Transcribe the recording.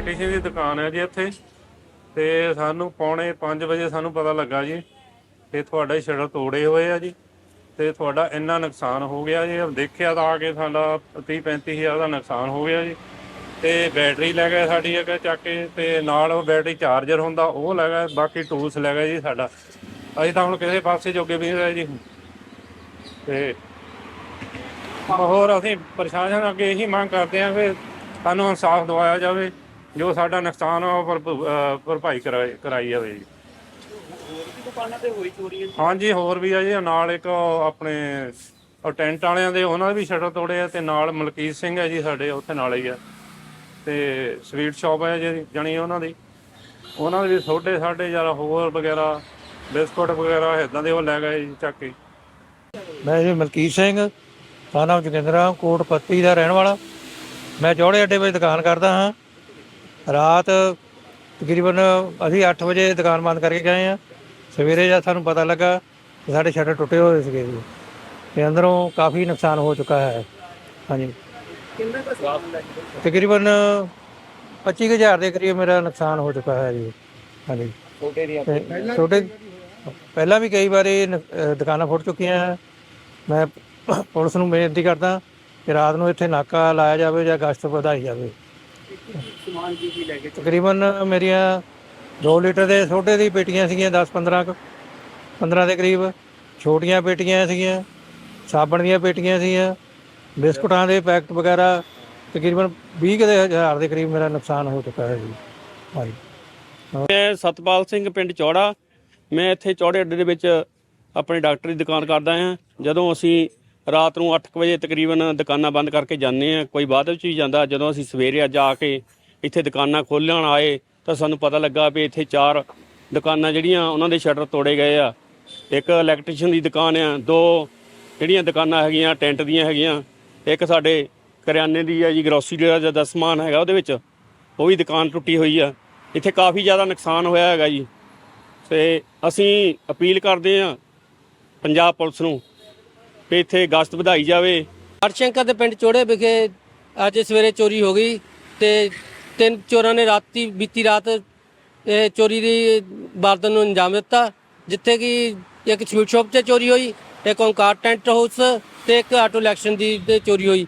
ਦੀ ਦੁਕਾਨ ਹੈ ਜੀ ਇੱਥੇ। ਤੇ ਸਾਨੂੰ ਪੌਣੇ 5 ਵਜੇ ਸਾਨੂੰ ਪਤਾ ਲੱਗਾ ਜੀ ਕਿ ਤੁਹਾਡਾ ਸ਼ਟਰ ਤੋੜੇ ਹੋਏ ਆ ਜੀ। ਤੇ ਤੁਹਾਡਾ ਇੰਨਾ ਨੁਕਸਾਨ ਹੋ ਗਿਆ ਜੀ। ਦੇਖਿਆ ਤਾਂ ਆ ਕੇ ਸਾਡਾ 30 35 ਹਜ਼ਾਰ ਦਾ ਨੁਕਸਾਨ ਹੋ ਗਿਆ ਜੀ। ਤੇ ਬੈਟਰੀ ਲੈ ਗਏ ਸਾਡੀ ਅੱਗੇ ਚੱਕ ਕੇ, ਤੇ ਨਾਲ ਉਹ ਬੈਟਰੀ ਚਾਰਜਰ ਹੁੰਦਾ, ਉਹ ਲੈ ਗਏ। ਬਾਕੀ ਟੂਲਸ ਲੈ ਗਏ ਜੀ ਸਾਡਾ। ਅਸੀਂ ਤਾਂ ਹੁਣ ਕਿਸੇ ਪਾਸੇ ਜੋਗੇ ਵੀ ਨਹੀਂ ਰਹੇ ਜੀ ਤੇ ਹੋਰ ਅਸੀਂ ਪ੍ਰਸ਼ਾਸਨ ਅੱਗੇ ਇਹੀ ਮੰਗ ਕਰਦੇ ਹਾਂ ਕਿ ਸਾਨੂੰ ਇਨਸਾਫ ਦਿਵਾਇਆ ਜਾਵੇ। ਜੋ ਸਾਡਾ ਨੁਕਸਾਨ ਆ ਉਹ ਭਰਪੂ- ਅਹ ਭਰਪਾਈ ਕਰਾਈ ਕਰਾਈ ਜਾਵੇ ਜੀ। ਦੁਕਾਨਾਂ ਤੇ ਹੋਈ ਚੋਰੀ ਹੈ ਹਾਂਜੀ ਹੋਰ ਵੀ ਆ ਜੀ ਨਾਲ ਇੱਕ ਉਹ ਆਪਣੇ ਉਹ ਟੈਂਟ ਵਾਲਿਆਂ ਦੇ ਉਹਨਾਂ ਦੇ ਵੀ ਸ਼ਟਰ ਤੋੜੇ ਆ ਤੇ ਨਾਲ ਮਲਕੀਤ ਸਿੰਘ ਹੈ ਜੀ ਸਾਡੇ ਉੱਥੇ ਨਾਲ ਹੀ ਆ। ਤੇ ਸਵੀਟ ਸ਼ਾਪ ਹੈ ਜੀ ਜਣੀ ਉਹਨਾਂ ਦੀ। ਉਹਨਾਂ ਦੇ ਵੀ ਛੋਟੇ ਸਾਡੇ ਜ਼ਿਆਦਾ ਹੋਰ ਵਗੈਰਾ ਬਿਸਕੁਟ ਵਗੈਰਾ ਇਦਾਂ ਦੇ ਉਹ ਲੈ ਗਏ ਜੀ ਚੱਕ ਕੇ। ਮੈਂ ਜੀ ਮਲਕੀਤ ਸਿੰਘ ਥਾਣਾ ਜੋਗਿੰਦਰਾ ਕੋਟ ਪੱਤੀ ਦਾ ਰਹਿਣ ਵਾਲਾ। ਮੈਂ ਜੋੜੇ ਅੱਡੇ ਵਿੱਚ ਦੁਕਾਨ ਕਰਦਾ ਹਾਂ। ਰਾਤ ਤਕਰੀਬਨ ਅਸੀਂ 8 ਵਜੇ ਦੁਕਾਨ ਬੰਦ ਕਰਕੇ ਗਏ ਆ ਸਵੇਰੇ ਜਦ ਸਾਨੂੰ ਪਤਾ ਲੱਗਾ ਕਿ ਸਾਡੇ ਸ਼ਟਰ ਟੁੱਟੇ ਹੋਏ ਸੀਗੇ ਜੀ ਤੇ ਅੰਦਰੋਂ ਕਾਫੀ ਨੁਕਸਾਨ ਹੋ ਚੁੱਕਾ ਹੈ। ਹਾਂਜੀ। ਕਿੰਨਾ ਕੁ ਲੱਗ ਤਕਰੀਬਨ 25000 ਦੇ ਕਰੀਬ ਮੇਰਾ ਨੁਕਸਾਨ ਹੋ ਚੁੱਕਾ ਹੈ ਜੀ। ਹਾਂਜੀ। ਛੋਟੇ ਤੇ ਛੋਟੇ ਪਹਿਲਾਂ ਵੀ ਕਈ ਵਾਰੀ ਨ- ਅਹ ਦੁਕਾਨਾਂ ਫੁੱਟ ਚੁੱਕੀਆਂ ਹੈ। ਮੈਂ ਪੁਲਿਸ ਨੂੰ ਬੇਨਤੀ ਕਰਦਾ ਕਿ ਰਾਤ ਨੂੰ ਇੱਥੇ ਨਾਕਾ ਲਾਇਆ ਜਾਵੇ ਜਾਂ ਗਸ਼ਤ ਵਧਾਈ ਜਾਵੇ। ਸਮਾਨ ਕੀ ਕੀ ਲੈ ਕੇ ਤਕਰੀਬਨ ਮੇਰੀਆਂ 2 ਲੀਟਰ ਦੇ ਛੋਟੇ ਦੀ ਪੇਟੀਆਂ ਸੀਗੀਆਂ 10 15 ਕੁ 15 ਦੇ ਕਰੀਬ। ਛੋਟੀਆਂ ਪੇਟੀਆਂ ਸੀਗੀਆਂ ਸਾਬਣ ਦੀਆਂ ਪੇਟੀਆਂ ਸੀਗੀਆਂ ਬਿਸਕੁਟਾਂ ਦੇ ਪੈਕਟ ਵਗੈਰਾ ਤਕਰੀਬਨ 20 ਕੁ ਦੇ ਹਜ਼ਾਰ ਦੇ ਕਰੀਬ ਮੇਰਾ ਨੁਕਸਾਨ ਹੋ ਚੁੱਕਾ ਹੈ ਜੀ। ਹਾਂਜੀ ਮੈਂ ਸਤਪਾਲ ਸਿੰਘ ਪਿੰਡ ਚੌੜਾ। ਮੈਂ ਇੱਥੇ ਚੌੜੇ ਅੱਡੇ ਦੇ ਵਿੱਚ ਆਪਣੀ ਡਾਕਟਰੀ ਦੁਕਾਨ ਕਰਦਾ ਹਾਂ। ਜਦੋਂ ਅਸੀਂ ਰਾਤ ਨੂੰ 8 ਵਜੇ ਤਕਰੀਬਨ ਦੁਕਾਨਾਂ ਬੰਦ ਕਰਕੇ ਜਾਂਦੇ ਹਾਂ ਕੋਈ ਬਾਅਦ ਵਿੱਚ ਵੀ ਜਾਂਦਾ ਜਦੋਂ ਅਸੀਂ ਸਵੇਰੇ ਆ ਜਾ ਕੇ ਇੱਥੇ ਦੁਕਾਨਾਂ ਖੋਲ੍ਹਣ ਆਏ ਤਾਂ ਸਾਨੂੰ ਪਤਾ ਲੱਗਾ ਵੀ ਇੱਥੇ ਚਾਰ ਦੁਕਾਨਾਂ ਜਿਹੜੀਆਂ ਉਹਨਾਂ ਦੇ ਸ਼ਟਰ ਤੋੜੇ ਗਏ ਆ। ਇੱਕ ਇਲੈਕਟ੍ਰੀਸ਼ੀਅਨ ਦੀ ਦੁਕਾਨ ਆ, ਦੋ ਜਿਹੜੀਆਂ ਦੁਕਾਨਾਂ ਹੈਗੀਆਂ, ਟੈਂਟ ਦੀਆਂ ਹੈਗੀਆਂ, ਇੱਕ ਸਾਡੇ ਕਰਿਆਨੇ ਦੀ ਆ ਜੀ ਗਰੋਸਰੀ ਦਾ ਦਾ ਸਮਾਨ ਹੈਗਾ ਉਹਦੇ ਵਿੱਚ, ਉਹ ਵੀ ਦੁਕਾਨ ਟੁੱਟੀ ਹੋਈ ਆ। ਇੱਥੇ ਕਾਫੀ ਜ਼ਿਆਦਾ ਨੁਕਸਾਨ ਹੋਇਆ ਹੈਗਾ ਜੀ। ਤੇ ਅਸੀਂ ਅਪੀਲ ਕਰਦੇ ਹਾਂ ਪੰਜਾਬ ਪੁਲਿਸ ਨੂੰ ਵੀ ਇੱਥੇ ਗਸ਼ਤ ਵਧਾਈ ਜਾਵੇ। ਹਰਸ਼ੰਕਰ ਦੇ ਪਿੰਡ ਚੋੜੇ ਵਿਖੇ ਅੱਜ ਸਵੇਰੇ ਚੋਰੀ ਹੋ ਗਈ ਤੇ ਤਿੰਨ ਚੋਰਾਂ ਨੇ ਰਾਤੀ ਬੀਤੀ ਰਾਤ, ਇਹ ਚੋਰੀ ਦੀ ਵਾਰਦਾਤ ਨੂੰ ਅੰਜਾਮ ਦਿੱਤਾ, ਜਿੱਥੇ ਕਿ ਇੱਕ ਸਵੀਟ ਸ਼ਾਪ 'ਤੇ ਚੋਰੀ ਹੋਈ, ਇੱਕ ਓਂਕਾਰ ਟੈਂਟ ਹਾਊਸ ਤੇ ਇੱਕ ਆਟੋ ਇਲੈਕਸ਼ਨ ਦੀ ਤੇ ਚੋਰੀ ਹੋਈ।